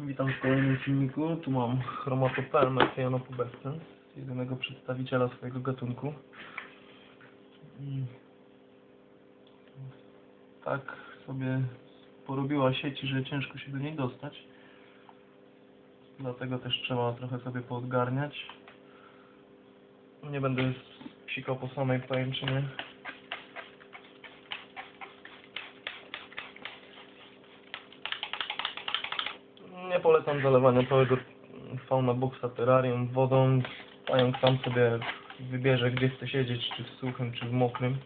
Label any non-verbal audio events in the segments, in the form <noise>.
Witam w kolejnym filmiku. Tu mam chromatopelmę Cyanopubercens, jedynego przedstawiciela swojego gatunku. Tak sobie porobiła sieci, że ciężko się do niej dostać. Dlatego też trzeba trochę sobie poodgarniać. Nie będę sikał po samej pajęczynie. Nie polecam zalewania całego fauna boxa terrarium wodą. Pająk sam sobie wybierze gdzie chce siedzieć, czy w suchym, czy w mokrym.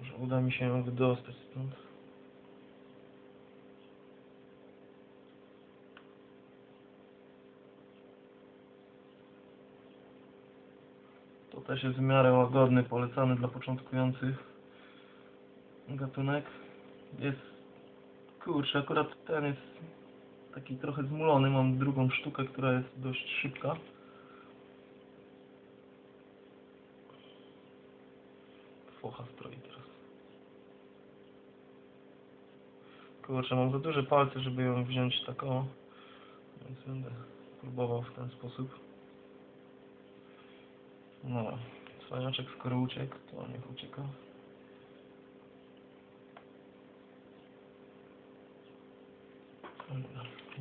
Może uda mi się ją wydostać stąd. To też jest w miarę łagodny, polecany dla początkujących gatunek. Jest, kurczę, akurat ten jest taki trochę zmulony. Mam drugą sztukę, która jest dość szybka. Focha stroi teraz. Kurczę, mam za duże palce, żeby ją wziąć taką. Więc będę próbował w ten sposób. No, cwaniaczek skoro uciekł, to niech ucieka.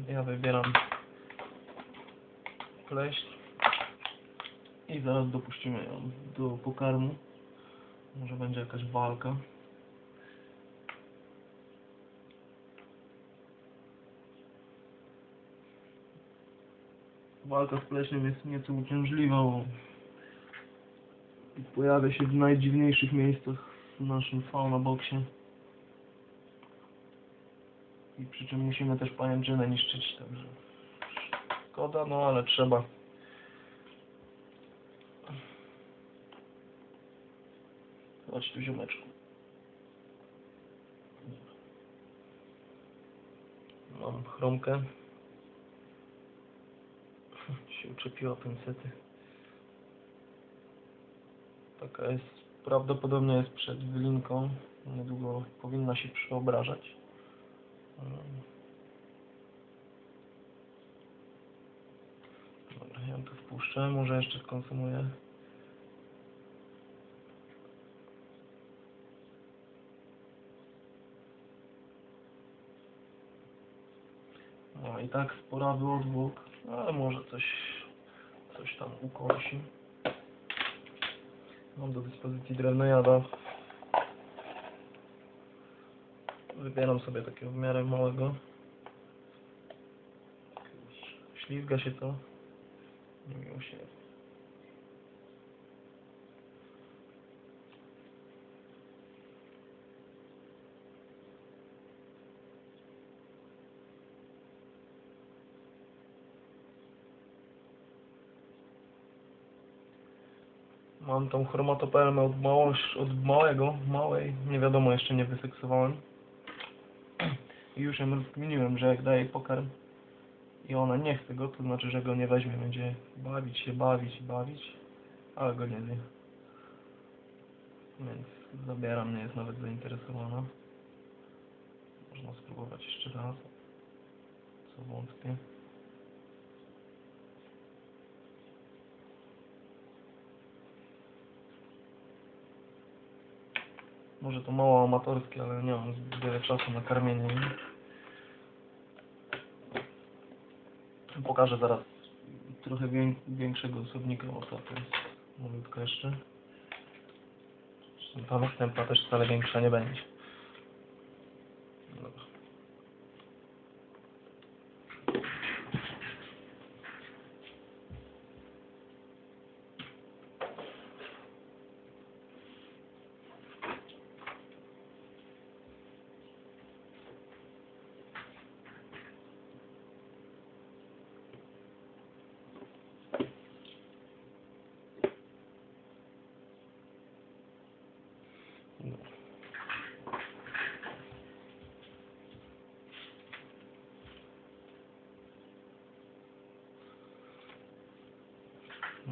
Ja wybieram pleść i zaraz dopuścimy ją do pokarmu. Może będzie jakaś walka. Walka z pleśniem jest nieco uciążliwa, bo pojawia się w najdziwniejszych miejscach w naszym fauna boxie. I przy czym musimy też pajęczynę niszczyć, także szkoda, no ale trzeba. Chodź tu ziomeczku. Mam chromkę. <laughs> się uczepiła pincety. Taka jest, prawdopodobnie jest przed wylinką. Niedługo powinna się przeobrażać. Dobra, ja tu wpuszczę, może jeszcze skonsumuję. No i tak sporawy odwłok, ale może coś, coś tam ukosi. Mam do dyspozycji drewnojada. Wybieram sobie takiego w miarę małego. Ślizga się to. Nie się. Mam tą chromatopelmę od, od małego, małej, nie wiadomo, jeszcze nie wyseksowałem. I już ją rozkminiłem, że jak daję pokarm i ona nie chce go, to znaczy, że go nie weźmie, będzie bawić się, bawić, bawić, ale go nie zje. Więc zabieram, nie jest nawet zainteresowana. Można spróbować jeszcze raz, co wątpię. Może to mało amatorskie, ale nie mam zbyt wiele czasu na karmienie. Pokażę zaraz trochę wię- większego osobnika, jest malutka jeszcze. Ta następna też wcale większa nie będzie. Dobra.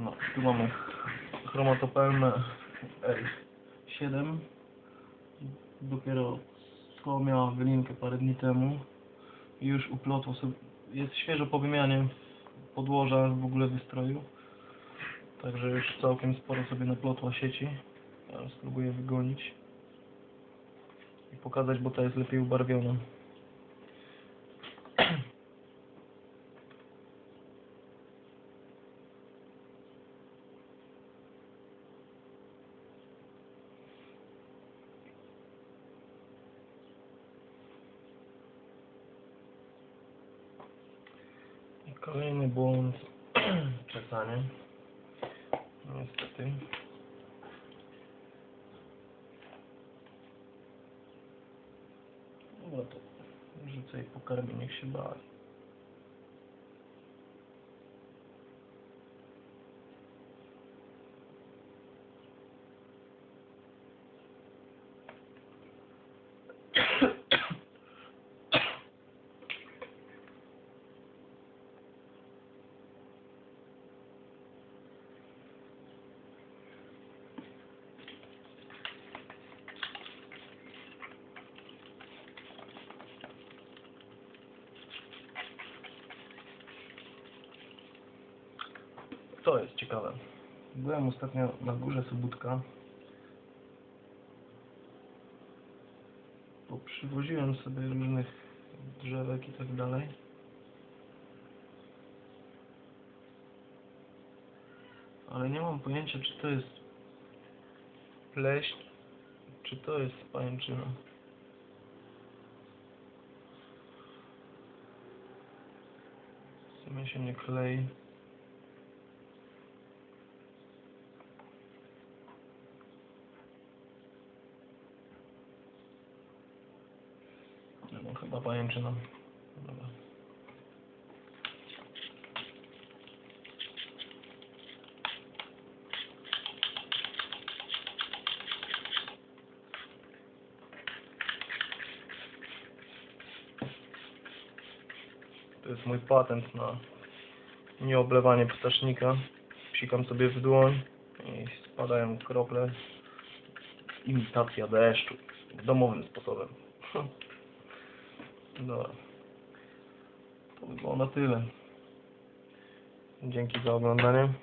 No, tu mamy chromatopelmę R7. Dopiero co miała wylinkę parę dni temu. I już uplotło sobie, jest świeżo po wymianie podłoża w ogóle wystroju. Także już całkiem sporo sobie naplotła sieci. Ja spróbuję wygonić i pokazać, bo ta jest lepiej ubarwiona. I kolejny błąd <clears throat> czesanie. Niestety. Dobra, to rzucę i pokarmię, niech się bawi. To jest ciekawe. Byłem ostatnio na górze Sobótka. Bo przywoziłem sobie różnych drzewek i tak dalej. Ale nie mam pojęcia, czy to jest pleśń, czy to jest pajęczyna. W sumie się nie klei. No pajęczyna. Dobra. To jest mój patent na nieoblewanie ptasznika. Psikam sobie w dłoń i spadają krople. Imitacja deszczu. Domowym sposobem. <laughs> Dobra. To by było na tyle. Dzięki za oglądanie.